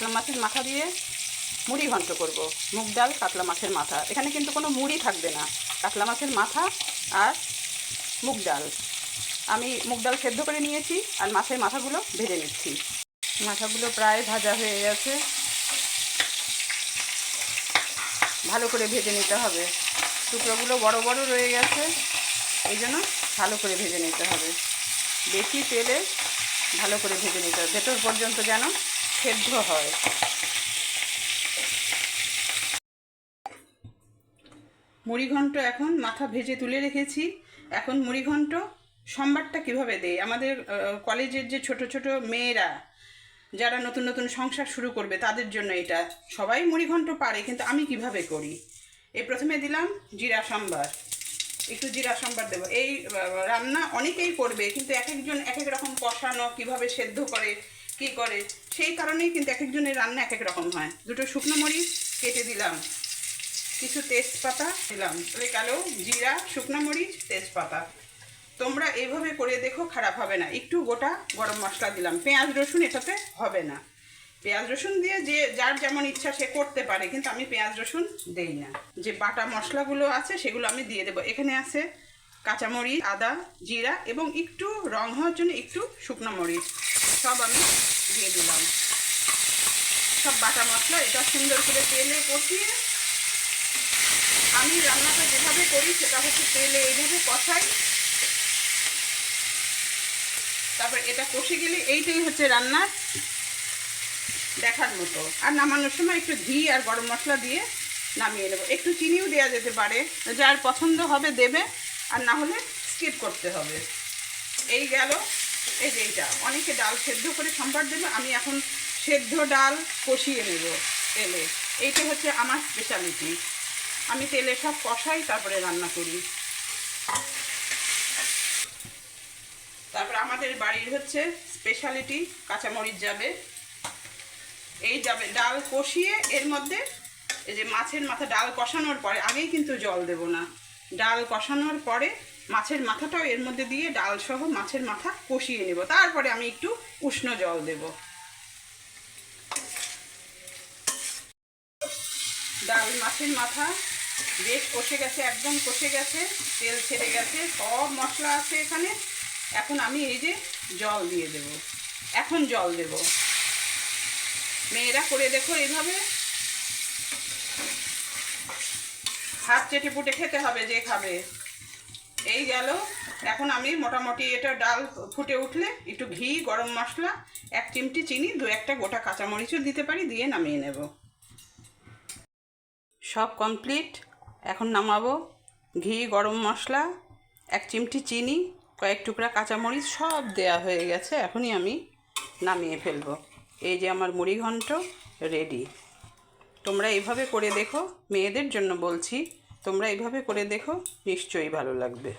কাতলা মাছের মাথা দিয়ে মুড়ি ঘন্ট করব। মুগ ডাল, কাতলা মাছের মাথা। এখানে কিন্তু কোনো মুড়ি থাকবে না। কাতলা মাছের মাথা আর মুগ ডাল। আমি মুগ ডাল সেদ্ধ করে নিয়েছি আর মাছের মাথাগুলো ভেজে নিচ্ছি। মাথাগুলো প্রায় ভাজা হয়ে গেছে। ভালো করে ভেজে নিতে হবে। টুকরোগুলো বড় বড় রয়ে গেছে। এই জন্য ভালো করে ভেজে নিতে হবে। বেশি তেলে ভালো করে ভেজে নিতে হবে। ভেতর পর্যন্ত যেন সেদ্ধ হয়। মুড়িঘণ্ট এখন মাথা ভেজে তুলে রেখেছি। এখন মুড়িঘণ্ট সম্বারটা কীভাবে দেয়? আমাদের কলেজের যে ছোট ছোট মেয়েরা, যারা নতুন নতুন সংসার শুরু করবে, তাদের জন্য এটা। সবাই মুড়িঘণ্ট পারে কিন্তু আমি কীভাবে করি? এই প্রথমে দিলাম জিরা সাম্বার। একটু জিরা সাম্বার দেবো। এই রান্না অনেকেই করবে, কিন্তু এক একজন এক এক রকম কষানো, কীভাবে সেদ্ধ করে কি করে? সেই কারণেই কিন্তু এক একজনের রান্না এক এক রকম হয়। দুটো শুকনো মরিচ কেটে দিলাম। কিছু তেজপাতা দিলাম। তবে কালো জিরা, শুকনো মরিচ, তেজপাতা। তোমরা এইভাবে করে দেখো, খারাপ হবে না। একটু গোটা গরম মশলা দিলাম। পেঁয়াজ, রসুন এটাতে হবে না। পেঁয়াজ, রসুন দিয়ে যে যার যেমন ইচ্ছা সে করতে পারে, কিন্তু আমি পেঁয়াজ, রসুন দেই না। যে বাটা মশলাগুলো আছে, সেগুলো আমি দিয়ে দেবো। এখানে আছে কাঁচামরিচ, আদা, জিরা এবং একটু রং হওয়ার জন্য একটু শুকনো মরিচ। সব আমি দিয়ে দিলাম। সব বাটা মশলা, এটা সুন্দর করে তেলে কষিয়ে আমি রান্নাটা যেভাবে করি সেটা হচ্ছে তেলে এইভাবে কষাই। তারপর এটা কষে গেলে এইটাই হচ্ছে রান্নার দেখার মতো। আর নামানোর সময় একটু ঘি আর গরম মশলা দিয়ে নামিয়ে নেব। একটু চিনিও দেওয়া যেতে পারে, যার পছন্দ হবে দেবে, আর না হলে স্কিপ করতে হবে। এই গেল এই যে এইটা, অনেকে ডাল সেদ্ধ করে সম্বার দেবে আমি এখন সেদ্ধ ডাল কষিয়ে নেব তেলে। এইটা হচ্ছে আমার স্পেশালিটি আমি তেলে সব কষাই, তারপরে রান্না করি। তারপর আমাদের বাড়ির হচ্ছে স্পেশালিটি কাঁচামরিচ যাবে। এই যাবে ডাল কষিয়ে, এর মধ্যে এই যে মাছের মাথা ডাল কষানোর পরে, আগেই কিন্তু জল দেব না। ডাল কষানোর পরে মাছের মাথাটাও এর মধ্যে দিয়ে ডাল সহ মাছের মাথা কষিয়ে নেব। তারপরে আমি একটু উষ্ণ জল দেব। ডাল মাছের মাথা বেশ কষে গেছে, একদম কষে গেছে, তেল ছেড়ে গেছে, সব মশলা আছে এখানে। এখন আমি এই যে জল দিয়ে দেব। এখন জল দেব। মেয়েরা করে দেখো এইভাবে। হাত চেটে পুটে খেতে হবে যে খাবে। এই গেল। এখন আমি মোটামুটি এটা ডাল ফুটে উঠলে একটু ঘি, গরম মশলা, এক চিমটি চিনি, দু একটা গোটা কাঁচামরিচও দিতে পারি, দিয়ে নামিয়ে নেব। সব কমপ্লিট এখন নামাবো ঘি, গরম মশলা, এক চিমটি চিনি, কয়েক টুকরা কাঁচামরিচ, সব দেয়া হয়ে গেছে। এখনই আমি নামিয়ে ফেলব। এই যে আমার মুড়ি ঘন্ট রেডি। তোমরা এইভাবে করে দেখো। মেয়েদের জন্য বলছি। তোমরা এইভাবে করে দেখো নিশ্চয়ই ভালো লাগবে।